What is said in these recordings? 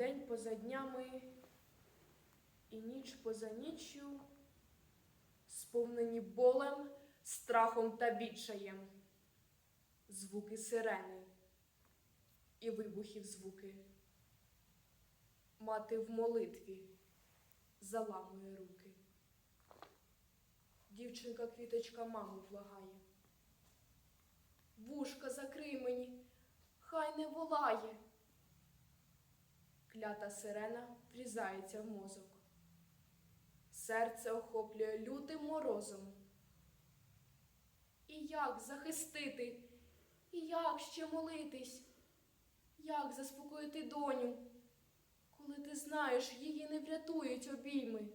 День поза днями і ніч поза ніччю, сповнені болем, страхом та відчаєм, звуки сирени і вибухів звуки. Мати в молитві заламує руки. Дівчинка квіточка маму благає. Вушка закрий мені, хай не волає. Клята сирена врізається в мозок. Серце охоплює лютим морозом. І як захистити, і як ще молитись, як заспокоїти доню, коли ти знаєш, її не врятують обійми.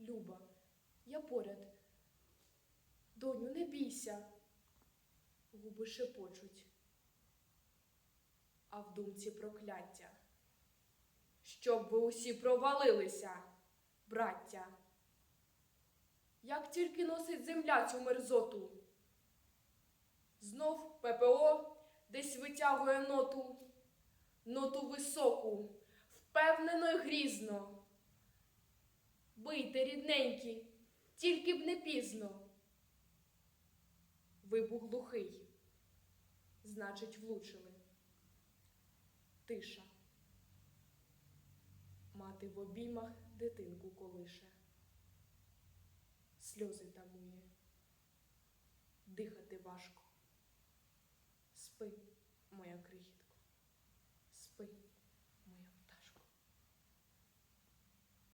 Люба, я поряд. Доню, не бійся. Губи шепочуть а в думці прокляття. Щоб ви усі провалилися, браття. Як тільки носить земля цю мерзоту, знов ППО десь витягує ноту, ноту високу, впевнено й грізно. Бийте, рідненькі, тільки б не пізно. Вибух глухий, значить, влучили тиша. Мати в обіймах дитинку колише, сльози тамує, дихати важко. Спи, моя крихітко, спи.